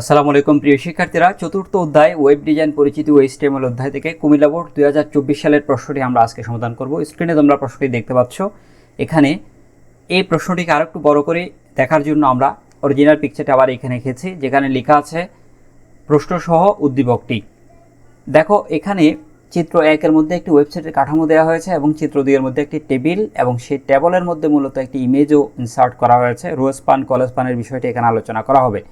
আসসালামু আলাইকুম, প্রিয় শিক্ষার্থীরা। চতুর্থ অধ্যায় ওয়েব ডিজাইন পরিচিতি ও এইচটিএমএল অধ্যায় থেকে কুমিল্লা বোর্ড দুই হাজার চব্বিশ সালের প্রশ্নটি আমরা আজকে সমাধান করব। স্ক্রিনে তোমরা প্রশ্নটি দেখতে পাচ্ছ। এখানে এই প্রশ্নটিকে আরও একটু বড় করে দেখার জন্য আমরা অরিজিনাল পিকচারটা আবার এখানে রেখেছি যেখানে লেখা আছে, প্রশ্নসহ উদ্দীপকটি। দেখো, এখানে চিত্র একের মধ্যে একটি ওয়েবসাইটের কাঠামো দেওয়া হয়েছে এবং চিত্র দুইয়ের মধ্যে একটি টেবিল এবং সেই টেবলের মধ্যে মূলত একটি ইমেজও ইনসার্ট করা হয়েছে। রোজ পান কলেজ পানের বিষয়টি এখানে আলোচনা করা হবে।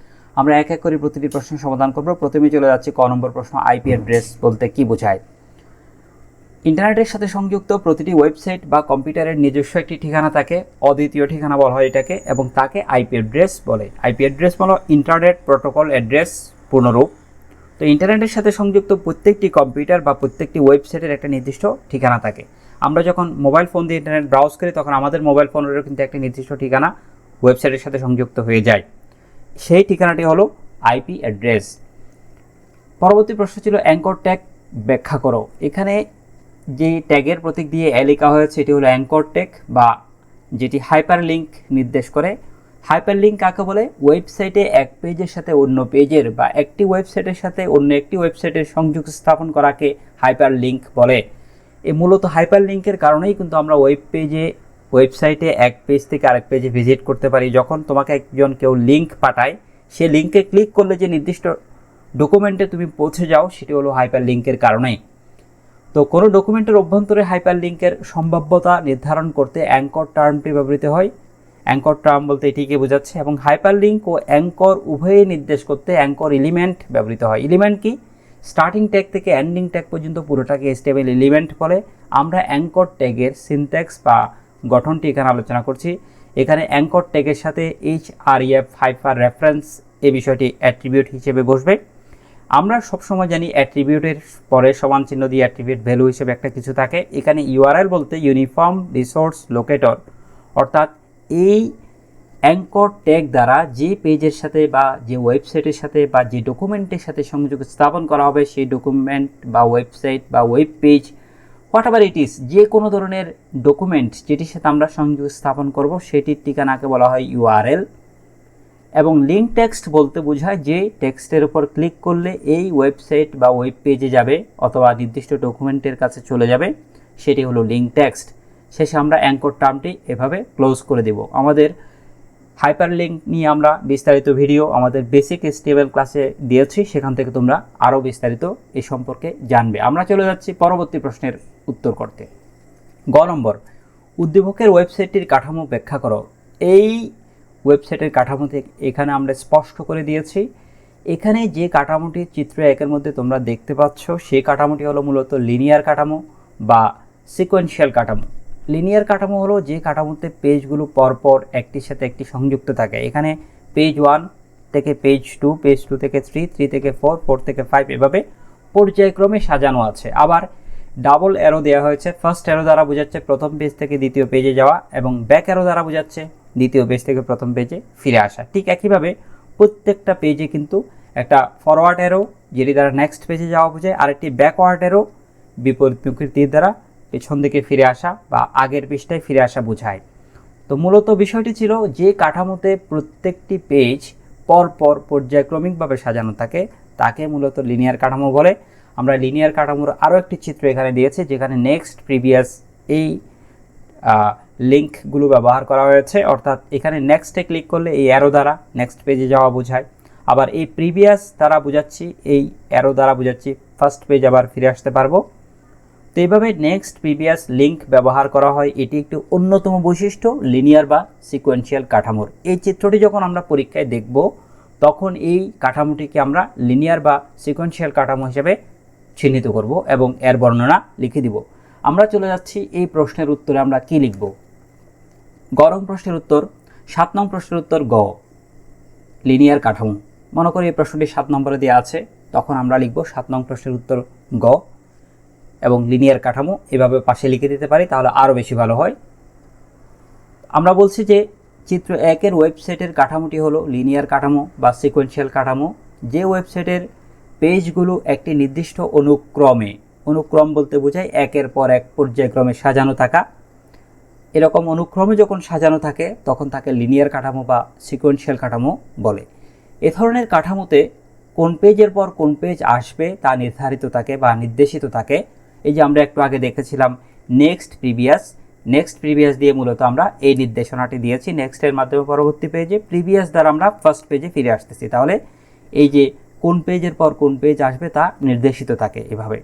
আমরা এক এক করে প্রতিটি প্রশ্নের সমাধান করব। প্রথমে চলে যাচ্ছি ক নম্বর প্রশ্ন, আইপি অ্যাড্রেস বলতে কি বোঝায়? ইন্টারনেটের সাথে সংযুক্ত প্রতিটি ওয়েবসাইট বা কম্পিউটারের নিজস্ব একটি ঠিকানা থাকে অদ্বিতীয় ঠিকানা বলা হয় এটাকে এবং তাকে আইপি অ্যাড্রেস বলে। আইপি অ্যাড্রেস হলো ইন্টারনেট প্রোটোকল অ্যাড্রেস পূর্ণরূপ। তো ইন্টারনেটের সাথে সংযুক্ত প্রত্যেকটি কম্পিউটার বা প্রত্যেকটি ওয়েবসাইটের একটা নির্দিষ্ট ঠিকানা থাকে। আমরা যখন মোবাইল ফোন দিয়ে ইন্টারনেট ব্রাউজ করি, তখন আমাদের মোবাইল ফোনেরও কিন্তু একটা নির্দিষ্ট ঠিকানা ওয়েবসাইটের সাথে সংযুক্ত হয়ে যায়। সেই ঠিকানাটি হলো আইপি অ্যাড্রেস। পরবর্তী প্রশ্ন ছিল অ্যাঙ্কর ট্যাগ ব্যাখ্যা করো। এখানে যে ট্যাগের প্রতীক দিয়ে লেখা হয়েছে, এটি হলো অ্যাঙ্কর ট্যাগ বা যেটি হাইপার লিঙ্ক নির্দেশ করে। হাইপার লিঙ্ক কাকে বলে? ওয়েবসাইটে এক পেজের সাথে অন্য পেজের বা একটি ওয়েবসাইটের সাথে অন্য একটি ওয়েবসাইটের সংযোগ স্থাপন করাকে হাইপার লিঙ্ক বলে। এ মূলত হাইপার লিঙ্কের কারণেই কিন্তু আমরা ওয়েব পেজে ওয়েবসাইটে এক পেজ থেকে আরেক পেজে ভিজিট করতে পারি। যখন তোমাকে একজন কেউ লিঙ্ক পাঠায়, সে লিঙ্কে ক্লিক করলে যে নির্দিষ্ট ডকুমেন্টে তুমি পৌঁছে যাও, সেটি হলো হাইপার লিঙ্কের কারণেই তো কোনো ডকুমেন্টের অভ্যন্তরে হাইপার লিঙ্কের সম্ভাব্যতা নির্ধারণ করতে অ্যাঙ্কর টার্মটি ব্যবহৃত হয়। অ্যাঙ্কর টার্ম বলতে এটিকে বোঝাচ্ছে এবং হাইপার লিঙ্ক ও অ্যাঙ্কর উভয়ই নির্দেশ করতে অ্যাঙ্কর এলিমেন্ট ব্যবহৃত হয়। এলিমেন্ট কি? স্টার্টিং ট্যাগ থেকে এন্ডিং ট্যাগ পর্যন্ত পুরোটাকে স্টেবল এলিমেন্ট বলে। আমরা অ্যাঙ্কর ট্যাগের সিনট্যাক্স বা গঠনটি এখানে আলোচনা করছি। এখানে অ্যাঙ্কর ট্যাগের সাথে H R EF hyper reference এই বিষয়টি অ্যাট্রিবিউট হিসেবে বসবে। আমরা সবসময় জানি অ্যাট্রিবিউটের পরে সমান চিহ্ন দিয়ে অ্যাট্রিবিউট ভ্যালু হিসেবে একটা কিছু থাকে। এখানে ইউআরএল বলতে ইউনিফর্ম রিসোর্স লোকেটর অর্থাৎ এই অ্যাঙ্কর ট্যাগ দ্বারা যে পেজের সাথে বা যে ওয়েবসাইটের সাথে বা যে ডকুমেন্টের সাথে সংযোগ স্থাপন করা হবে, সেই ডকুমেন্ট বা ওয়েবসাইট বা web page whatever it is যে কোনো ধরনের ডকুমেন্ট যেটির সাথে আমরা সংযোগ স্থাপন করব, সেটির ঠিকানাকে বলা হয় ইউআরএল এবং লিঙ্ক টেক্সট বলতে বোঝায় যে টেক্সটের উপর ক্লিক করলে এই ওয়েবসাইট বা ওয়েব পেজে যাবে অথবা নির্দিষ্ট ডকুমেন্টের কাছে চলে যাবে, সেটি হলো লিঙ্ক টেক্সট শেষে আমরা অ্যাঙ্কর টার্মটি এভাবে ক্লোজ করে দেব। আমাদের হাইপার লিঙ্ক নিয়ে আমরা বিস্তারিত ভিডিও আমাদের বেসিক স্টেবল ক্লাসে দিয়েছি, সেখান থেকে তোমরা আরও বিস্তারিত এ সম্পর্কে জানবে। আমরা চলে যাচ্ছি পরবর্তী প্রশ্নের উত্তর করতে। গ নম্বর, উদ্দীপকের ওয়েবসাইটটির কাঠামো ব্যাখ্যা করো। এই ওয়েবসাইটের কাঠামোতে এখানে আমরা স্পষ্ট করে দিয়েছি। এখানে যে কাঠামোটি চিত্র একের মধ্যে তোমরা দেখতে পাচ্ছ, সেই কাঠামোটি হলো মূলত লিনিয়ার কাঠামো বা সিকোয়েন্সিয়াল কাঠামো। লিনিয়ার কাঠামো হলো যে কাঠামোতে পেজগুলো পরপর একটির সাথে একটি সংযুক্ত থাকে। এখানে পেজ ওয়ান থেকে পেজ টু পেজ টু থেকে থ্রি থ্রি থেকে ফোর ফোর থেকে ফাইভ এভাবে পর্যায়ক্রমে সাজানো আছে। আবার ডাবল অ্যারো দেওয়া হয়েছে। ফার্স্ট অ্যারো দ্বারা বোঝাচ্ছে প্রথম পেজ থেকে দ্বিতীয় পেজে যাওয়া এবং ব্যাক অ্যারো দ্বারা বোঝাচ্ছে দ্বিতীয় পেজ থেকে প্রথম পেজে ফিরে আসা। ঠিক একইভাবে প্রত্যেকটা পেজে কিন্তু একটা ফরওয়ার্ড অ্যারো যেটি দ্বারা নেক্সট পেজে যাওয়া বোঝায় আর একটি ব্যাকওয়ার্ড অ্যারো বিপরীতমুখী তীর দ্বারা পেছন দিকে ফিরে আসা বা আগের পৃষ্ঠায় ফিরে আসা বোঝায়। তো মূলত বিষয়টি ছিল যে কাঠামোতে প্রত্যেকটি পেজ পর পর পর্যায়ক্রমিকভাবে সাজানো থাকে, তাকে মূলত লিনিয়ার কাঠামো বলে। আমরা লিনিয়ার কাঠামোর আরও একটি চিত্র এখানে দিয়েছি, যেখানে নেক্সট প্রিভিয়াস এই লিঙ্কগুলো ব্যবহার করা হয়েছে। অর্থাৎ এখানে নেক্সটে ক্লিক করলে এই অ্যারো দ্বারা নেক্সট পেজে যাওয়া বোঝায়। আবার এই প্রিভিয়াস দ্বারা বোঝাচ্ছি, এই অ্যারো দ্বারা বোঝাচ্ছি ফার্স্ট পেজ আবার ফিরে আসতে পারব। তো এইভাবে নেক্সট প্রিভিয়াস লিঙ্ক ব্যবহার করা হয়, এটি একটি অন্যতম বৈশিষ্ট্য লিনিয়ার বা সিকোয়েন্সিয়াল কাঠামোর। এই চিত্রটি যখন আমরা পরীক্ষায় দেখব, তখন এই কাঠামোটিকে আমরা লিনিয়ার বা সিকোয়েন্সিয়াল কাঠামো হিসেবে চিহ্নিত করব এবং এর বর্ণনা লিখে দিব। আমরা চলে যাচ্ছি, এই প্রশ্নের উত্তরে আমরা কি লিখব? গরম প্রশ্নের উত্তর, সাত নং প্রশ্নের উত্তর গ লিনিয়ার কাঠামো। মনে করি এই প্রশ্নটি সাত নম্বরে দেওয়া আছে, তখন আমরা লিখব সাত নং প্রশ্নের উত্তর গ। এবং লিনিয়ার কাঠামো এভাবে পাশে লিখে দিতে পারি, তাহলে আরও বেশি ভালো হয়। আমরা বলছি যে চিত্র একের ওয়েবসাইটের কাঠামোটি হলো লিনিয়ার কাঠামো বা সিকোয়েন্সিয়াল কাঠামো। যে ওয়েবসাইটের পেজগুলো একটি নির্দিষ্ট অনুক্রমে, অনুক্রম বলতে বোঝায় একের পর এক পর্যায়ক্রমে সাজানো থাকা। এরকম অনুক্রমে যখন সাজানো থাকে, তখন তাকে লিনিয়ার কাঠামো বা সিকোয়েন্সিয়াল কাঠামো বলে। এ ধরনের কাঠামোতে কোন পেজের পর কোন পেজ আসবে তা নির্ধারিত থাকে বা নির্দেশিত থাকে। এই যে আমরা একটু আগে দেখেছিলাম নেক্সট প্রিভিয়াস নেক্সট প্রিভিয়াস দিয়ে মূলত আমরা এই নির্দেশনাটি দিয়েছি। নেক্সটের মাধ্যমে পরবর্তী পেজে প্রিভিয়াস দ্বারা আমরা ফার্স্ট পেজে ফিরে আসতেছি। তাহলে এই যে কোন পেজের পর কোন পেজ আসবে তা নির্দেশিত থাকে এভাবে।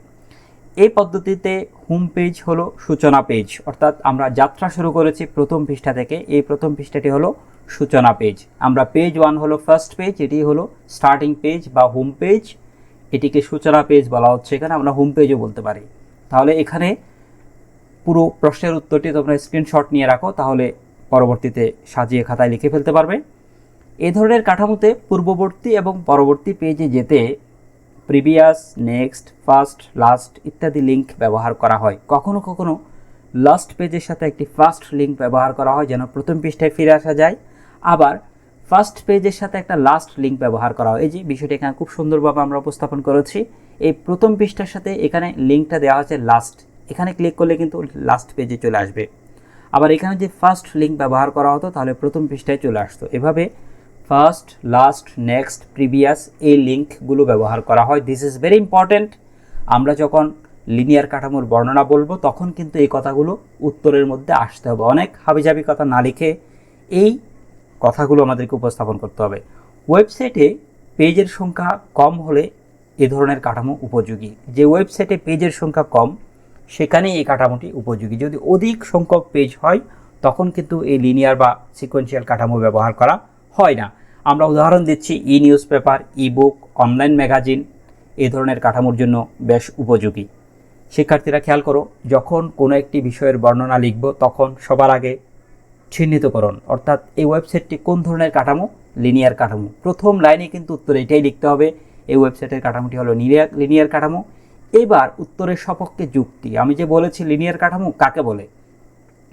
এই পদ্ধতিতে হোম পেজ হলো সূচনা পেজ অর্থাৎ আমরা যাত্রা শুরু করেছি প্রথম পৃষ্ঠা থেকে। এই প্রথম পৃষ্ঠাটি হলো সূচনা পেজ আমরা পেজ ওয়ান হলো ফার্স্ট পেজ এটি হলো স্টার্টিং পেজ বা হোম পেজ এটিকে সূচনা পেজ বলা হচ্ছে এখানে, আমরা হোম পেজও বলতে পারি। তাহলে এখানে পুরো প্রশ্নের উত্তরটি তোমরা স্ক্রিনশট নিয়ে রাখো, তাহলে পরবর্তীতে সাজিয়ে খাতায় লিখে ফেলতে পারবে। এ ধরনের কাঠামোতে পূর্ববর্তী এবং পরবর্তী পেজে যেতে প্রিভিয়াস নেক্সট ফার্স্ট লাস্ট ইত্যাদি লিঙ্ক ব্যবহার করা হয়। কখনো কখনো লাস্ট পেজের সাথে একটি ফার্স্ট লিঙ্ক ব্যবহার করা হয়, যেন প্রথম পৃষ্ঠায় ফিরে আসা যায়। আবার ফার্স্ট পেজের সাথে একটা লাস্ট লিঙ্ক ব্যবহার করা হয়। এই যে বিষয়টি এখানে খুব সুন্দরভাবে আমরা উপস্থাপন করেছি। এই প্রথম পৃষ্ঠার সাথে এখানে লিঙ্কটা দেওয়া হচ্ছে লাস্ট এখানে ক্লিক করলে কিন্তু লাস্ট পেজে চলে আসবে। আবার এখানে যে ফার্স্ট লিঙ্ক ব্যবহার করা হতো, তাহলে প্রথম পৃষ্ঠায় চলে আসতো। এভাবে ফার্স্ট লাস্ট নেক্সট প্রিভিয়াস এই লিঙ্কগুলো ব্যবহার করা হয়। দিস ইজ ভেরি ইম্পর্ট্যান্ট আমরা যখন লিনিয়ার কাঠামোর বর্ণনা বলব, তখন কিন্তু এই কথাগুলো উত্তরের মধ্যে আসতে হবে। অনেক হাবিজাবি কথা না লিখে এই কথাগুলো আমাদেরকে উপস্থাপন করতে হবে। ওয়েবসাইটে পেজের সংখ্যা কম হলে এ ধরনের কাঠামো উপযোগী। যে ওয়েবসাইটে পেজের সংখ্যা কম, সেখানেই এই কাঠামোটি উপযোগী। যদি অধিক সংখ্যক পেজ হয়, তখন কিন্তু এই লিনিয়ার বা সিকোয়েন্সিয়াল কাঠামো ব্যবহার করা হয় না। আমরা উদাহরণ দিচ্ছি E newspaper E book online magazine এ ধরনের কাঠামোর জন্য বেশ উপযোগী। শিক্ষার্থীরা খেয়াল করো, যখন কোনো একটি বিষয়ের বর্ণনা লিখব, তখন সবার আগে চিহ্নিতকরণ অর্থাৎ এই ওয়েবসাইটটি কোন ধরনের কাঠামো? লিনিয়ার কাঠামো। প্রথম লাইনে কিন্তু উত্তরে এটাই লিখতে হবে। এই ওয়েবসাইটের কাঠামোটি হলো লিনিয়ার লিনিয়ার কাঠামো। এবার উত্তরের সপক্ষে যুক্তি। আমি যে বলেছি লিনিয়ার কাঠামো, কাকে বলে?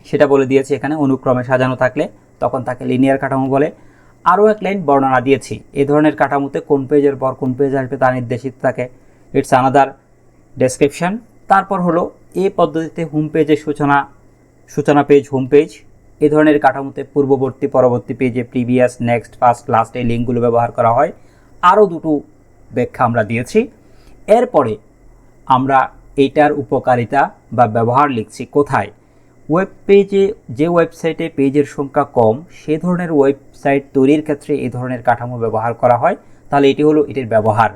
সেটা বলে দিয়েছি এখানে, অনুক্রমে সাজানো থাকলে, তখন তাকে লিনিয়ার কাঠামো বলে। আরও এক লাইন বর্ণনা দিয়েছি। এ ধরনের কাঠামোতে কোন পেজের পর কোন পেজ আসবে তা নির্দেশিত থাকে। ইটস আনাদার ডেসক্রিপশন তারপর হলো, এ পদ্ধতিতে হোম পেজের সূচনা সূচনা পেজ হোম পেজ এই ধরনের কাঠামোতে পূর্ববর্তী, পরবর্তী পেজে প্রিভিয়াস নেক্সট ফার্স্ট লাস্ট এই লিঙ্কগুলো ব্যবহার করা হয়। আরও দুটো ব্যাখ্যা আমরা দিয়েছি। এরপরে আমরা এটার উপকারিতা বা ব্যবহার লিখছি কোথায়? ওয়েব পেজে যে ওয়েবসাইটে পেজের সংখ্যা কম, সে ধরনের ওয়েবসাইট তৈরির ক্ষেত্রে এই ধরনের কাঠামো ব্যবহার করা হয়। তাহলে এটি হলো এটির ব্যবহার।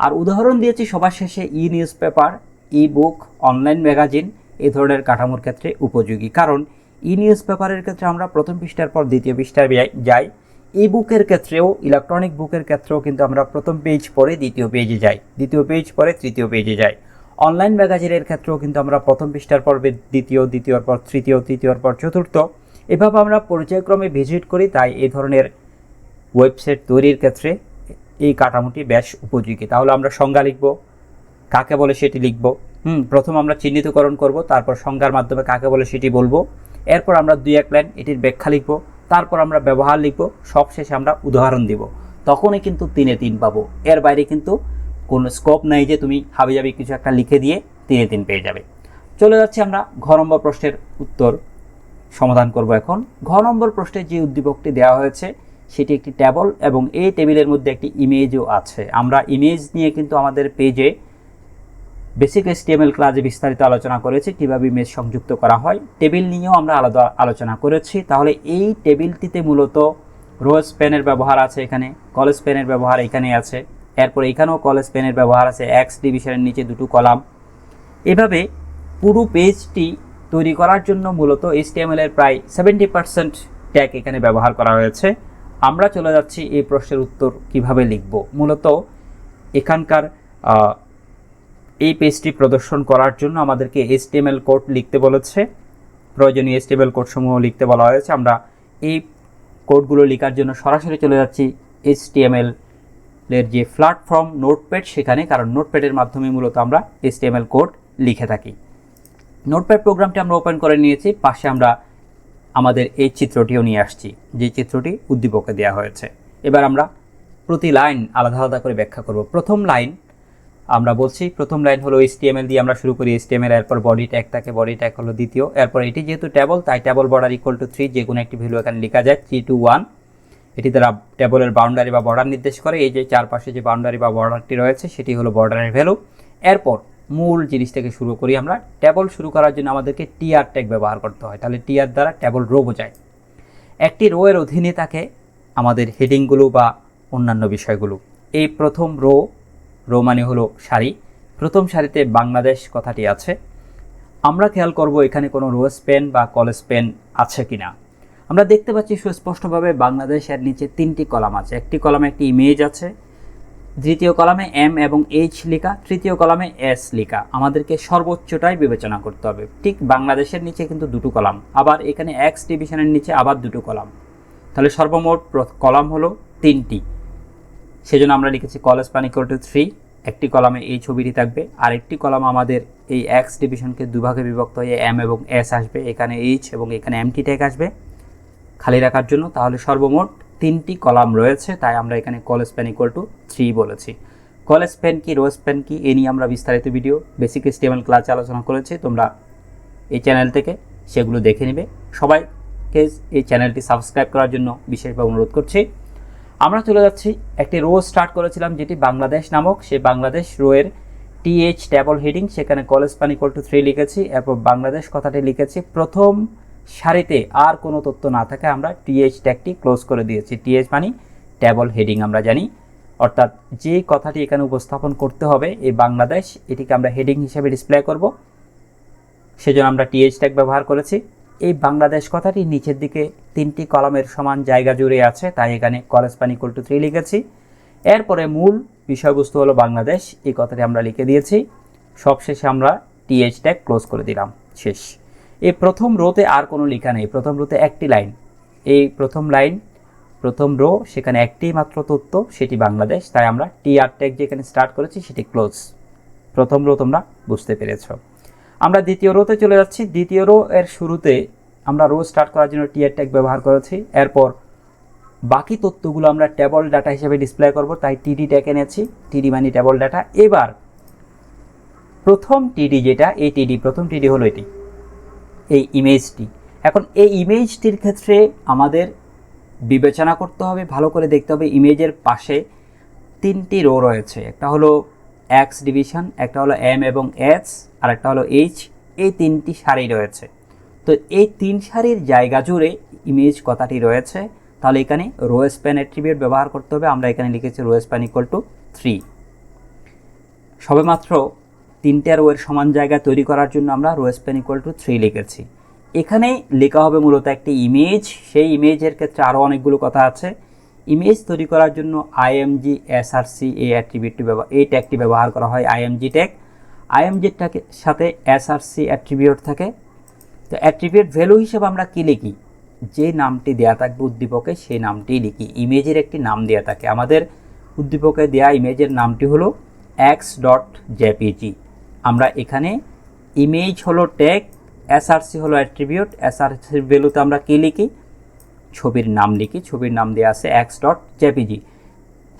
আর উদাহরণ দিয়েছি সবার শেষে E newspaper E book online magazine এ ধরনের কাঠামোর ক্ষেত্রে উপযোগী। কারণ ই নিউজ পেপারের ক্ষেত্রে আমরা প্রথম পৃষ্ঠার পর দ্বিতীয় পৃষ্ঠায় যাই- ই বুকের ক্ষেত্রেও ইলেকট্রনিক বুকের ক্ষেত্রেও কিন্তু আমরা প্রথম পেজ পরে দ্বিতীয় পেজে যাই। দ্বিতীয় পেজ পরে তৃতীয় পেজে যাই। অনলাইন ম্যাগাজিনের ক্ষেত্রেও কিন্তু আমরা প্রথম পৃষ্ঠার পর দ্বিতীয়, দ্বিতীয়র পর তৃতীয়, তৃতীয়র পর চতুর্থ। এভাবে আমরা পর্যায়ক্রমে ভিজিট করি, তাই এই ধরনের ওয়েবসাইট তৈরির ক্ষেত্রে এই কাঠামোটি বেশ উপযোগী। তাহলে আমরা সংজ্ঞা লিখব। কাকে বলে সেটি লিখব? হুম, প্রথম আমরা চিহ্নিতকরণ করব, তারপর সংজ্ঞার মাধ্যমে কাকে বলে সেটি বলব। এরপর আমরা দুই এক লাইন এটির ব্যাখ্যা লিখব, তারপর আমরা ব্যবহার লিখব, সবশেষে আমরা উদাহরণ দিব। তখনই কিন্তু তিনে তিন পাবো। এর বাইরে কিন্তু কোনো স্কোপ নাই যে তুমি হাবি হাবিজাবি কিছু একটা লিখে দিয়ে তিনে তিন পেয়ে যাবে। চলে যাচ্ছি আমরা ঘ নম্বর প্রশ্নের উত্তর সমাধান করব এখন। ঘ নম্বর প্রশ্নের যে উদ্দীপকটি দেওয়া হয়েছে, সেটি একটি টেবল এবং এই টেবিলের মধ্যে একটি ইমেজও আছে। আমরা ইমেজ নিয়ে কিন্তু আমাদের পেজে বেসিক এসটিএমএল ক্লাসে বিস্তারিত আলোচনা করেছি, কীভাবে ইমেজ সংযুক্ত করা হয় টেবিল নিয়েও আমরা আলাদা আলোচনা করেছি। তাহলে এই টেবিলটিতে মূলত রোজ পেনের ব্যবহার আছে এখানে কলেজ পেনের ব্যবহার এখানে আছে। এরপর এখানেও কলেজ পেনের ব্যবহার আছে এক্স ডিভিশনের নিচে দুটো কলাম। এভাবে পুরো পেজটি তৈরি করার জন্য মূলত এর প্রায় সেভেন্টি পার্সেন্ট ট্যাগ এখানে ব্যবহার করা হয়েছে। আমরা চলে যাচ্ছি এই প্রশ্নের উত্তর কীভাবে লিখব। মূলত এখানকার এই পেজটি প্রদর্শন করার জন্য আমাদেরকে HTML কোড লিখতে বলেছে। প্রয়োজনীয় HTML কোড সমূহ লিখতে বলা হয়েছে। আমরা এই কোডগুলো লেখার জন্য সরাসরি চলে যাচ্ছি এসটিএমএল এর যে প্ল্যাটফর্ম নোটপ্যাড সেখানে, কারণ নোটপ্যাডের মাধ্যমে মূলত আমরা HTML কোড লিখে থাকি। নোটপ্যাড প্রোগ্রামটি আমরা ওপেন করে নিয়েছি। পাশে আমরা আমাদের এই চিত্রটিও নিয়ে আসছি, যে চিত্রটি উদ্দীপকে দেওয়া হয়েছে। এবার আমরা প্রতি লাইন আলাদা আলাদা করে ব্যাখ্যা করব। প্রথম লাইন আমরা বলছি, প্রথম লাইন হলো HTML দিয়ে আমরা শুরু করি HTML এরপর বডি ট্যাগ থাকে বডি ট্যাগ হলো দ্বিতীয়। এরপর এটি যেহেতু টেবল তাই table border equal to three যে কোনো একটি ভ্যালু এখানে লেখা যায় থ্রি টু ওয়ান এটি দ্বারা টেবলের বাউন্ডারি বা বর্ডার নির্দেশ করে। এই যে চারপাশে যে বাউন্ডারি বা বর্ডারটি রয়েছে, সেটি হলো বর্ডারের ভ্যালু এরপর মূল জিনিস থেকে শুরু করি আমরা। টেবল শুরু করার জন্য আমাদেরকে টিআর ট্যাগ ব্যবহার করতে হয়। তাহলে টিআর দ্বারা টেবল রো বোঝায়। একটি রো এর অধীনে থাকে আমাদের হেডিংগুলো বা অন্যান্য বিষয়গুলো। এই প্রথম রো রো মানে হলো প্রথম সারিতে বাংলাদেশ কথাটি আছে। আমরা খেয়াল করব এখানে কোনো রো পেন বা কলেজ স্পেন আছে কিনা। আমরা দেখতে পাচ্ছি সুস্পষ্টভাবে বাংলাদেশের নিচে তিনটি কলাম আছে। একটি কলামে একটি ইমেজ আছে, দ্বিতীয় কলামে এম এবং এইচ লেখা, তৃতীয় কলামে এস লেখা। আমাদেরকে সর্বোচ্চটাই বিবেচনা করতে হবে। ঠিক বাংলাদেশের নিচে কিন্তু দুটো কলাম, আবার এখানে এক্স ডিভিশনের নিচে আবার দুটো কলাম। তাহলে সর্বমোট কলাম হলো তিনটি। সেজন্য আমরা লিখেছি college span equal to three একটি কলামে এই ছবিটি থাকবে। আর একটি কলাম আমাদের এই এক্স ডিভিশনকে দুভাগে বিভক্ত হয়ে এম এবং এস আসবে। এখানে এইচ এবং এখানে এমটি ট্যাগ আসবে। খালি রাখার জন্য তাহলে সর্বমোট তিনটি কলাম রয়েছে, তাই আমরা এখানে col span equal to three বলেছি। কলেজ প্যান কি রোজ প্যান কি, এ নিয়ে আমরা বিস্তারিত ভিডিও বেসিক স্টেমেল ক্লাসে আলোচনা করেছি। তোমরা এই চ্যানেল থেকে সেগুলো দেখে নেবে। সবাইকে এই চ্যানেলটি সাবস্ক্রাইব করার জন্য বিশেষভাবে অনুরোধ করছি। আমরা চলে যাচ্ছি, একটি রো স্টার্ট করেছিলাম যেটি বাংলাদেশ নামক, সে বাংলাদেশ রোয়ের টিএইচ ট্যাবল হেডিং সেখানে col span equal to three লিখেছি, এরপর বাংলাদেশ কথাটি লিখেছি, প্রথম সারিতে আর কোনো তথ্য না থাকে আমরা টিএইচ ট্যাগটি ক্লোজ করে দিয়েছি। টিএইচ মানে ট্যাবল হেডিং আমরা জানি। অর্থাৎ যে কথাটি এখানে উপস্থাপন করতে হবে, এই বাংলাদেশ, এটিকে আমরা হেডিং হিসেবে ডিসপ্লে করব। সেজন্য আমরা টিএইচ ট্যাগ ব্যবহার করেছি। এই বাংলাদেশ কথাটি নিচের দিকে তিনটি কলামের সমান জায়গা জুড়ে আছে, তাই এখানে college span equal to three লিখেছি। এরপরে মূল বিষয়বস্তু হলো বাংলাদেশ, এই কথাটি আমরা লিখে দিয়েছি। সবশেষে আমরা টিএইচ ট্যাগ ক্লোজ করে দিলাম, শেষ। এই প্রথম রোতে আর কোনো লেখা নেই, প্রথম রোতে একটি লাইন। এই প্রথম লাইন, প্রথম রো, সেখানে একটি মাত্র তথ্য, সেটি বাংলাদেশ, তাই আমরা টিআর ট্যাগ যেখানে স্টার্ট করেছি, সেটি ক্লোজ প্রথম রো তোমরা বুঝতে পেরেছ। আমরা দ্বিতীয় রোতে চলে যাচ্ছি। দ্বিতীয় রো এর শুরুতে আমরা রো স্টার্ট করার জন্য টিআর ট্যাগ ব্যবহার করেছি। এরপর বাকি তথ্যগুলো আমরা টেবল ডাটা হিসেবে ডিসপ্লে করব, তাই টিডি ট্যাগ এনেছি টিডি মানে টেবল ডাটা এবার প্রথম টিডি যেটা, এই টিডি প্রথম টিডি হলো এটি, এই ইমেজটি এখন এই ইমেজটির ক্ষেত্রে আমাদের বিবেচনা করতে হবে, ভালো করে দেখতে হবে ইমেজের পাশে তিনটি রো রয়েছে। একটা হলো এক্স ডিভিশন একটা হলো এম এবং এস আর একটা হলো এইচ এই তিনটি সারি রয়েছে। তো এই তিন সারির জায়গা জুড়ে ইমেজ কথাটি রয়েছে। তাহলে এখানে রো স্প্যান অ্যাট্রিবিউট ব্যবহার করতে হবে, আমরা এখানে লিখেছি row span equal to three সবেমাত্র তিনটে রোয়ের সমান জায়গা তৈরি করার জন্য আমরা row span equal to three লিখেছি। এখানে লেখা হবে মূলত একটি ইমেজ সেই ইমেজের ক্ষেত্রে আরও অনেকগুলো কথা আছে। ইমেজ তৈরি করার জন্য আইএমজি এসআরসি এই অ্যাট্রিবিউটটি ব্যবহার এই ট্যাগটি ব্যবহার করা হয় আইএমজি ট্যাগ আইএমজি ট্যাগের সাথে এসআরসি অ্যাট্রিবিউট থাকে। তো অ্যাট্রিবিউট ভ্যালু হিসেবে আমরা কী লিখি? যে নামটি দেয়া থাকবে উদ্দীপকে, সেই নামটি লিখি। ইমেজের একটি নাম দেয়া থাকে। আমাদের উদ্দীপকে দেয়া ইমেজের নামটি হলো এক্স ডট জেপিজি আমরা এখানে ইমেজ হলো ট্যাগ এসআরসি হলো অ্যাট্রিবিউট এসআরসির ভ্যালুতে আমরা কী লিখি? ছবির নাম লিখি, ছবির নাম দেওয়া আছে এক্স ডট জেপিজি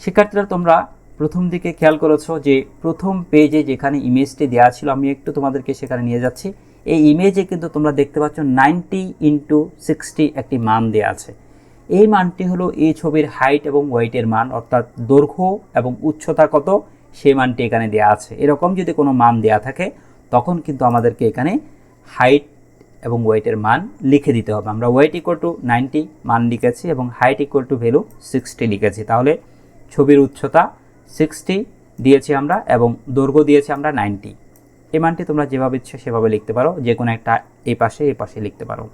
শিক্ষার্থীরা, তোমরা প্রথম দিকে খেয়াল করেছ যে প্রথম পেজে যেখানে ইমেজটি দেওয়া ছিল, আমি একটু তোমাদেরকে সেখানে নিয়ে যাচ্ছি। এই ইমেজে কিন্তু তোমরা দেখতে পাচ্ছ নাইনটি ইন্টু সিক্সটি একটি মান দেওয়া আছে। এই মানটি হলো এই ছবির হাইট এবং ওয়েটের মান, অর্থাৎ দৈর্ঘ্য এবং উচ্চতা কত সেই মানটি এখানে দেওয়া আছে। এরকম যদি কোনো মান দেওয়া থাকে, তখন কিন্তু আমাদেরকে এখানে হাইট এবং ওয়েটের মান লিখে দিতে হবে। আমরা ওয়েট ইকুয়াল টু নাইনটি মান লিখেছি এবং height equal to value sixty লিখেছি। তাহলে ছবির উচ্চতা সিক্সটি দিয়েছি আমরা এবং দৈর্ঘ্য দিয়েছি আমরা নাইনটি এই মানটি তোমরা যেভাবে ইচ্ছে সেভাবে লিখতে পারো। যে কোনো একটা এই পাশে এই পাশে লিখতে পারো।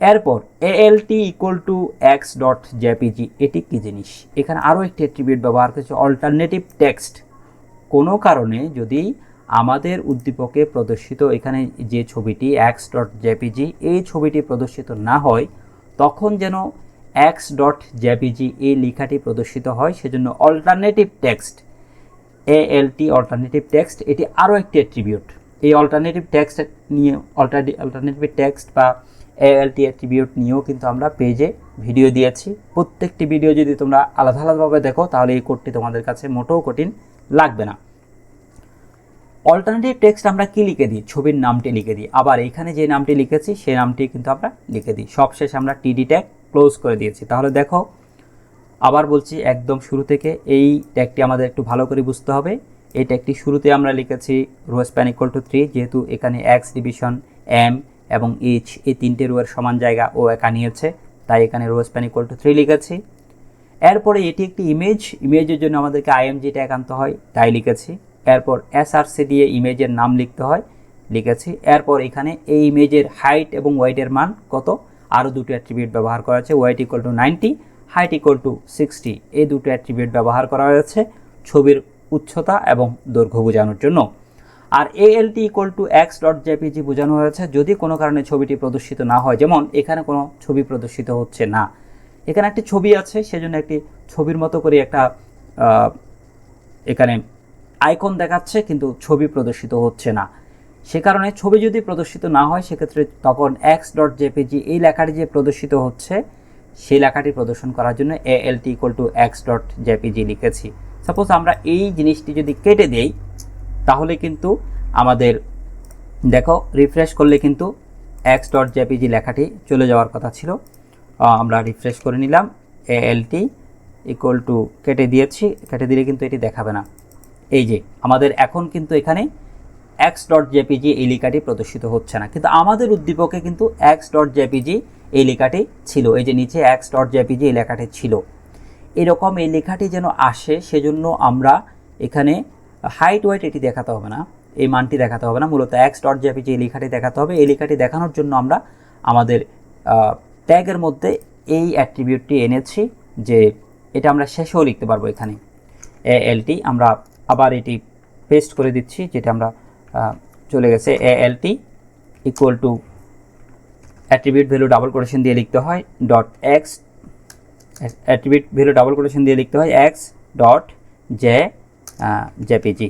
এরপর ALT equal to X dot JPG এটি কী জিনিস? এখানে আরও একটি অ্যাট্রিবিউট ব্যবহার করেছে অল্টারনেটিভ টেক্সট কোনো কারণে যদি আমাদের উদ্দীপকে প্রদর্শিত এখানে যে ছবিটি এক্স ডট জেপিজি এই ছবিটি প্রদর্শিত না হয়, তখন যেন এক্স ডট জেপিজি এই লেখাটি প্রদর্শিত হয়, সেজন্য অল্টারনেটিভ টেক্সট এ এএলটি অল্টারনেটিভ টেক্সট এটি আরও একটি অ্যাট্রিবিউট এই অল্টারনেটিভ টেক্সট নিয়ে অল্টারনেটিভ টেক্সট বা এএলটি অ্যাট্রিবিউট নিয়েও কিন্তু আমরা পেজে ভিডিও দিয়েছি। প্রত্যেকটি ভিডিও যদি তোমরা আলাদা আলাদাভাবে দেখো, তাহলে এই কোডটি তোমাদের কাছে মোটেও কঠিন লাগবে না। অল্টারনেটিভ টেক্সট আমরা কি লিখে দিই? ছবির নামটি লিখে দিই। আবার এখানে যে নামটি লিখেছি, সেই নামটি কিন্তু আমরা লিখে দিই। সবশেষ আমরা টিডি ট্যাগ ক্লোজ করে দিয়েছি। তাহলে দেখো, আবার বলছি একদম শুরু থেকে এই ট্যাগটি আমাদের একটু ভালো করে বুঝতে হবে। এই ট্যাগটি শুরুতে আমরা লিখেছি row span equal to three যেহেতু এখানে এক্স ডিভিশন এম এবং এইচ এই তিনটে রোয়ের সমান জায়গা ও একা নিয়েছে, তাই এখানে row span equal to three লিখেছি। এরপরে এটি একটি ইমেজ ইমেজের জন্য আমাদেরকে আইএমজি ট্যাগ আনতে হয়, তাই লিখেছি। এরপর এসআরসি দিয়ে ইমেজের নাম লিখতে হয়। লিখেছি, এরপর এখানে এই ইমেজের হাইট এবং ওয়েটের মান কত? আরও দুটো অ্যাট্রিবিউট ব্যবহার করা হয়েছে width equal to ninety height equal to sixty এই দুটো অ্যাট্রিবিউট ব্যবহার করা হয়েছে ছবির উচ্চতা এবং দৈর্ঘ্য বোঝানোর জন্য। আর ALT equal to X dot JPG বোঝানো হয়েছে, যদি কোনো কারণে ছবিটি প্রদর্শিত না হয়। যেমন, এখানে কোনো ছবি প্রদর্শিত হচ্ছে না। এখানে একটি ছবি আছে, সেজন্য একটি ছবির মতো করে একটা এখানে আইকন দেখাচ্ছে, কিন্তু ছবি প্রদর্শিত হচ্ছে না। সে কারণে ছবি যদি প্রদর্শিত না হয়, সেক্ষেত্রে তখন এক্স ডট জেপিজি এই লেখাটি যে প্রদর্শিত হচ্ছে, সেই লেখাটি প্রদর্শন করার জন্য A L T equal to X dot JPG লিখেছি। সাপোজ আমরা এই জিনিসটি যদি কেটে দেই, তাহলে কিন্তু আমাদের, দেখো রিফ্রেশ করলে কিন্তু এক্স ডট জেপিজি লেখাটি চলে যাওয়ার কথা ছিল। আমরা রিফ্রেশ করে নিলাম এ এল টি ইকুয়াল টু কেটে দিয়েছি, কেটে দিলে কিন্তু এটি দেখাবে না। এই যে, আমাদের এখন কিন্তু এখানে এক্স ডট জেপিজি এই লেখাটি প্রদর্শিত হচ্ছে না। কিন্তু আমাদের উদ্দীপকে কিন্তু এক্স ডট জেপিজি এই লেখাটি ছিল, এই যে নিচে এক্স ডট জেপিজি এই লেখাটি ছিল। এরকম এই লেখাটি যেন আসে, সেজন্য আমরা এখানে হাইট ওয়েট এটি দেখাতে হবে না, এই মানটি দেখাতে হবে না, মূলত এক্স ডট জেপিজি এই লেখাটি দেখাতে হবে। এই লেখাটি দেখানোর জন্য আমরা আমাদের ট্যাগের মধ্যে এই অ্যাট্রিবিউটটি এনেছি যে, এটা আমরা শেষেও লিখতে পারব এখানে। এ এলটি আমরা আবার এটি পেস্ট করে দিচ্ছি, যেটা আমরা চলে গেছে A LT equal to attribute value double quotation দিয়ে লিখতে হয় dot X attribute value double quotation দিয়ে লিখতে হয় এক্স ডট জে জেপিজি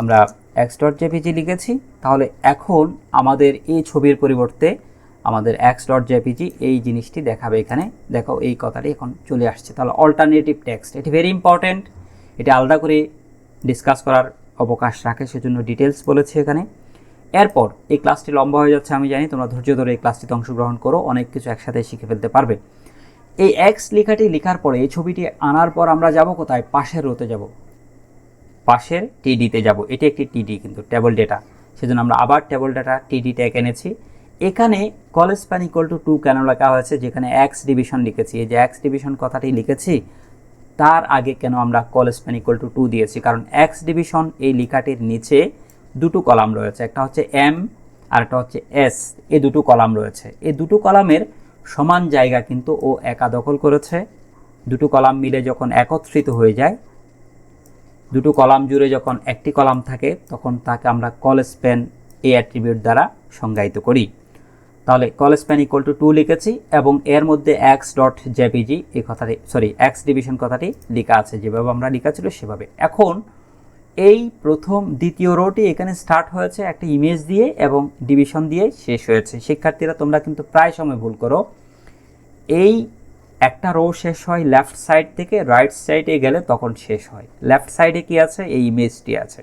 আমরা এক্স ডট জেপিজি লিখেছি, তাহলে এখন আমাদের এই ছবির পরিবর্তে আমাদের এক্স ডট জেপিজি এই জিনিসটি দেখাবে এখানে। দেখো এই কথাটি এখন চলে আসছে। তাহলে অল্টারনেটিভ টেক্সট এটি ভেরি ইম্পর্ট্যান্ট এটা আলাদা করে ডিসকাস করার অবকাশ রাখে, সেজন্য ডিটেলস বলেছে এখানে। এরপর এই ক্লাসটি লম্বা হয়ে যাচ্ছে, আমি জানি তোমরা ধৈর্য ধরে এই ক্লাসটিতে অংশগ্রহণ করো, অনেক কিছু একসাথে শিখে ফেলতে পারবে। এই এক্স লেখাটি লেখার পরে এই ছবিটি আনার পর আমরা যাব কোথায়? পাশের রোতে যাব। পাশের টিডিতে যাব। এটি একটি টিডি কিন্তু টেবল ডেটা সেজন্য আমরা আবার টেবল ডেটা টিডি ট্যাগ এনেছি। এখানে col span equal to two কেন লেখা হয়েছে, যেখানে এক্স ডিভিশন লিখেছি। এই যে এক্স ডিভিশন কথাটি লিখেছি তার আগে কেন আমরা col span equal to two দিয়েছি? কারণ এক্স ডিভিশন এই লেখাটির নিচে দুটো কলাম রয়েছে, একটা হচ্ছে এম আর একটা হচ্ছে এস এই দুটো কলাম রয়েছে। এই দুটো কলামের সমান জায়গা কিন্তু ও একা দখল করেছে। দুটো কলাম মিলে যখন একত্রিত হয়ে যায়, দুটো কলাম জুড়ে যখন একটি কলাম থাকে, তখন তাকে আমরা কল স্প্যান এই অ্যাট্রিবিউট দ্বারা সংজ্ঞায়িত করি। তাহলে col span equal to two লিখেছি এবং এর মধ্যে এক্স ডট জেপিজি এই কথাটি সরি এক্স ডিভিশন কথাটি লেখা আছে, যেভাবে আমরা লেখা ছিল সেভাবে। এখন এই প্রথম দ্বিতীয় রোটি এখানে স্টার্ট হয়েছে একটা ইমেজ দিয়ে এবং ডিভিশন দিয়ে শেষ হয়েছে। শিক্ষার্থীরা, তোমরা কিন্তু প্রায় সময় ভুল করো। এই একটা রো শেষ হয় লেফট সাইড থেকে রাইট সাইডে গেলে তখন শেষ হয়। লেফট সাইডে কি আছে? এই ইমেজটি আছে।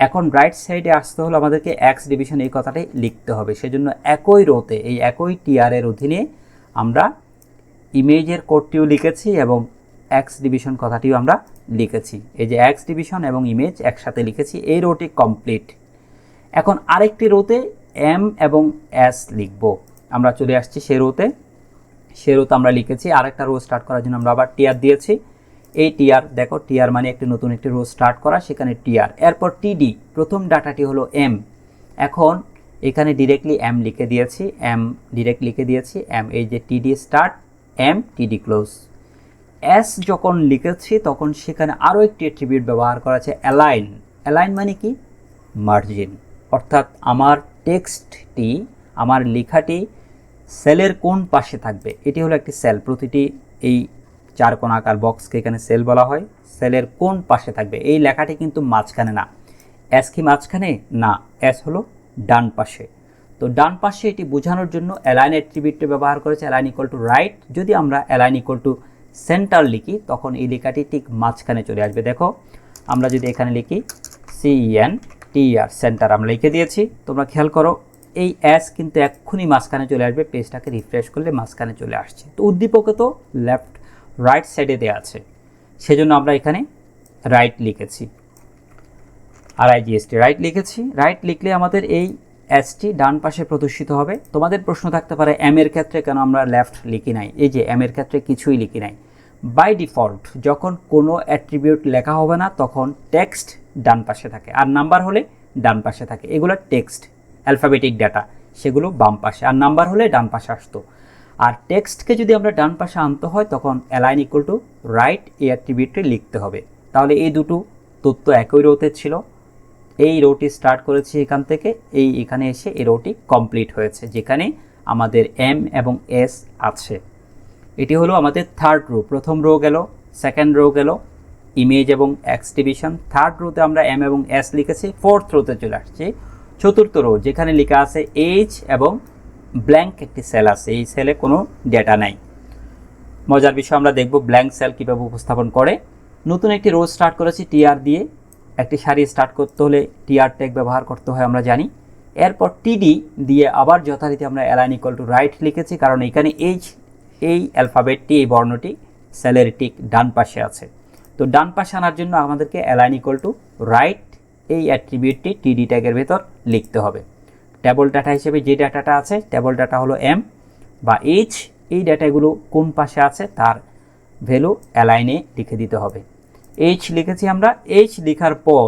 এখন রাইট সাইডে আসতে হলে আমাদেরকে এক্স ডিভিশন এই কথাটাই লিখতে হবে। সেজন্য একই রোতে, এই একই টিআরের অধীনে আমরা ইমেজের কোডটিও লিখেছি এবং এক্স ডিভিশন কথাটিও আমরা লিখেছি। এই যে এক্স ডিভিশন এবং ইমেজ একসাথে লিখেছি, এই রোটি কমপ্লিট এখন আরেকটি রোতে এম এবং এস লিখব। আমরা চলে আসছি সে রোতে সে রোতে আমরা লিখেছি, আরেকটা রো স্টার্ট করার জন্য আমরা আবার টিআর দিয়েছি। এই টিআর দেখো টিআর মানে একটি নতুন একটি রো স্টার্ট করা, সেখানে টিআর এরপর টিডি প্রথম ডাটাটি হলো এম এখন এখানে ডিরেক্টলি এম লিখে দিয়েছি এম ডিরেক্ট লিখে দিয়েছি এম এই যে TD start M TD close S যখন লিখেছি, তখন সেখানে আরও একটি অ্যাট্রিবিউট ব্যবহার করা আছে অ্যালাইন অ্যালাইন মানে কি? মার্জিন অর্থাৎ আমার টেক্সটটি আমার লেখাটি সেলের কোন পাশে থাকবে, এটি হলো একটি সেল প্রতিটি এই চার আকার বক্সকে এখানে সেল বলা হয়। সেলের কোন পাশে থাকবে? এই লেখাটি কিন্তু মাঝখানে না। এস কি মাঝখানে? না। এস হলো ডান পাশে। তো ডান পাশে এটি বোঝানোর জন্য অ্যালাইন অ্যাট্রিবিউটটি ব্যবহার করেছে। অ্যালাইন ইকুয়াল টু রাইট যদি আমরা অ্যালাইন ইকুয়াল টু সেন্টার লিখি, তখন এই লেখাটি ঠিক মাঝখানে চলে আসবে। দেখো, আমরা যদি এখানে লিখি সিএন টিআর সেন্টার আমরা লিখে দিয়েছি। তোমরা খেয়াল করো, এই অ্যাস কিন্তু এক্ষুনি মাঝখানে চলে আসবে। পেজটাকে রিফ্রেশ করলে মাঝখানে চলে আসছে। তো উদ্দীপকে তো লেফট রাইট সাইডে দেওয়া আছে। সেজন্য আমরা এখানে রাইট লিখেছি। আর আই আইজিএসটি রাইট লিখেছি। রাইট লিখলে আমাদের এই এসটি ডান পাশে প্রদর্শিত হবে। তোমাদের প্রশ্ন থাকতে পারে এম এর ক্ষেত্রে কেন আমরা লেফট লিখি নাই? এই যে এম এর ক্ষেত্রে কিছুই লিখি নাই। বাই ডিফল্ট যখন কোনো অ্যাট্রিবিউট লেখা হবে না, তখন টেক্সট ডান পাশে থাকে। আর নাম্বার হলে ডান পাশে থাকে। এগুলো টেক্সট অ্যালফাবেটিক ডাটা সেগুলো বাম পাশে। আর নাম্বার হলে ডান পাশে আসতো। আর টেক্সটকে যদি আমরা ডান পাশে আনতে হয়, তখন অ্যালাইন ইকুয়াল টু রাইট এই অ্যাট্রিবিউটটি লিখতে হবে। তাহলে এই দুটো তথ্য একই রোতে ছিল। এই রোটি স্টার্ট করেছি এখান থেকে, এই এখানে এসে এই রোটি কমপ্লিট হয়েছে, যেখানে আমাদের এম এবং এস আছে। এটি হলো আমাদের থার্ড রো প্রথম রো গেল সেকেন্ড রো গেল ইমেজ এবং এক্সটিভিশন থার্ড রোতে আমরা এম এবং এস লিখেছি ফোর্থ রোতে চলে আসছি, চতুর্থ রো যেখানে লেখা আছে এইচ এবং ব্ল্যাঙ্ক একটি সেল আছে, এই সেলে কোনো ডেটা নাই। মজার বিষয়, আমরা দেখব ব্ল্যাঙ্ক সেল কীভাবে উপস্থাপন করে। নতুন একটি রো স্টার্ট করেছি টিআর দিয়ে। একটি সারি স্টার্ট করতে হলে টিআর ট্যাগ ব্যবহার করতে হয়, আমরা জানি। এরপর টিডি দিয়ে আবার যথারীতি আমরা অ্যালাইন ইকুয়াল টু রাইট লিখেছি, কারণ এখানে এইচ এই অ্যালফাবেটটি এই বর্ণটি সেলের ঠিক ডান পাশে আছে। তো ডান পাশে আনার জন্য আমাদেরকে অ্যালাইন ইকুয়াল টু রাইট এই অ্যাট্রিবিউটটি টিডি ট্যাগের ভেতর লিখতে হবে। টেবল ডাটা হিসেবে যে ডাটাটা আছে টেবল ডাটা হলো এম বা এইচ এই ডাটাগুলো কোন পাশে আছে তার ভ্যালু অ্যালাইনে লিখে দিতে হবে। এইচ লিখেছি আমরা এইচ লেখার পর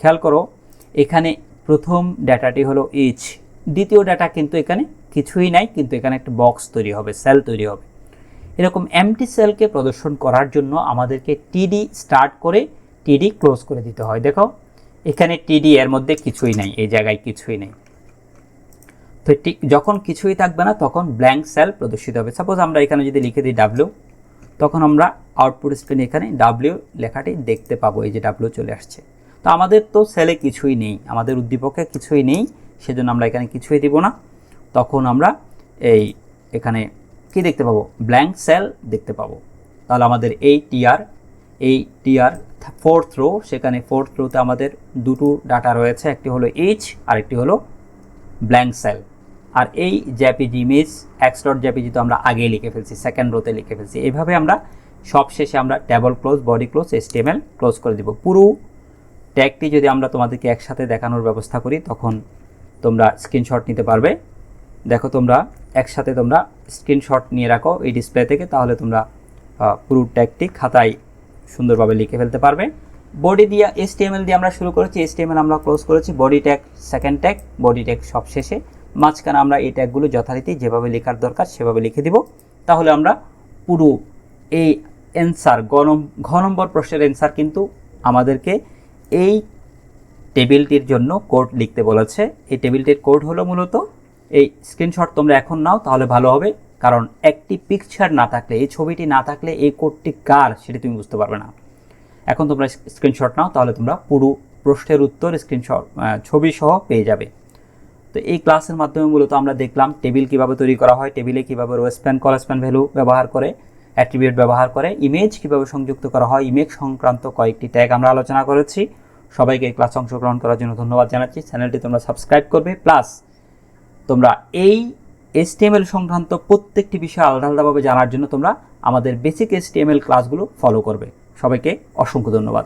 খেয়াল করো, এখানে প্রথম ডাটাটি হলো এইচ দ্বিতীয় ডাটা কিন্তু এখানে কিছুই নাই, কিন্তু এখানে একটা বক্স তৈরি হবে সেল তৈরি হবে। এরকম এমটি সেলকে প্রদর্শন করার জন্য আমাদেরকে টিডি স্টার্ট করে টিডি ক্লোজ করে দিতে হয়। দেখো, এখানে টিডি এর মধ্যে কিছুই নাই, এই জায়গায় কিছুই নেই। তো ঠিক যখন কিছুই থাকবে না, তখন ব্ল্যাঙ্ক সেল প্রদর্শিত হবে। সাপোজ আমরা এখানে যদি লিখে দিই ডাব্লিউ তখন আমরা আউটপুট স্ক্রিনে এখানে ডাব্লিউ লেখাটি দেখতে পাবো, এই যে ডাব্লিউ চলে আসছে। তো আমাদের তো সেলে কিছুই নেই, আমাদের উদ্দীপকে কিছুই নেই, সেজন্য আমরা এখানে কিছুই দিব না। তখন আমরা এই এখানে কি দেখতে পাবো? ব্ল্যাঙ্ক সেল দেখতে পাবো। তাহলে আমাদের এই টিআর এই টিআর ফোর্থ রো সেখানে ফোর্থ রোতে আমাদের দুটো ডাটা রয়েছে, একটি হলো এইচ আর একটি হলো ব্ল্যাঙ্ক সেল আর এই JPG image X dot JPG তো আমরা আগেই লিখে ফেলছি সেকেন্ড রোতে লিখে ফেলছি। এইভাবে আমরা সব শেষে আমরা table close body close HTML close করে দিব। পুরো ট্যাগটি যদি আমরা তোমাদেরকে একসাথে দেখানোর ব্যবস্থা করি, তখন তোমরা স্ক্রিনশট নিতে পারবে। দেখো তোমরা একসাথে তোমরা স্ক্রিনশট নিয়ে রাখো এই ডিসপ্লে থেকে, তাহলে তোমরা পুরো ট্যাগটি খাতায় সুন্দরভাবে লিখে ফেলতে পারবে। বডি দিয়ে এসটিএমএল দিয়ে আমরা শুরু করেছি এসটিএমএল আমরা ক্লোজ করেছি body tag second tag body tag সব শেষে মাঝখানে আমরা এই ট্যাগগুলো যথারীতি যেভাবে লেখার দরকার সেভাবে লিখে দিব। তাহলে আমরা পুরো এই অ্যান্সার গ নম- ঘ নম্বর প্রশ্নের অ্যান্সার কিন্তু আমাদেরকে এই টেবিলটির জন্য কোড লিখতে বলেছে। এই টেবিলটির কোড হলো মূলত এই স্ক্রিনশট তোমরা এখন নাও, তাহলে ভালো হবে। কারণ একটি পিকচার না থাকলে, এই ছবিটি না থাকলে এই কোডটি কার সেটি তুমি বুঝতে পারবে না। এখন তোমরা স্ক্রিনশট নাও, তাহলে তোমরা পুরো প্রশ্নের উত্তর স্ক্রিনশট ছবি সহ পেয়ে যাবে। তো এই ক্লাসের মাধ্যমে মূলত আমরা দেখলাম টেবিল কীভাবে তৈরি করা হয়, টেবিলে কীভাবে row span col span value ব্যবহার করে, অ্যাট্রিবিউট ব্যবহার করে, ইমেজ কীভাবে সংযুক্ত করা হয়, ইমেজ সংক্রান্ত কয়েকটি ট্যাগ আমরা আলোচনা করেছি। সবাইকে এই ক্লাস অংশগ্রহণ করার জন্য ধন্যবাদ জানাচ্ছি। চ্যানেলটি তোমরা সাবস্ক্রাইব করবে, প্লাস তোমরা এই এসটিএমএল সংক্রান্ত প্রত্যেকটি বিষয় আলাদা আলাদাভাবে জানার জন্য তোমরা আমাদের বেসিক এসটিএমএল ক্লাসগুলো ফলো করবে। সবাইকে অসংখ্য ধন্যবাদ।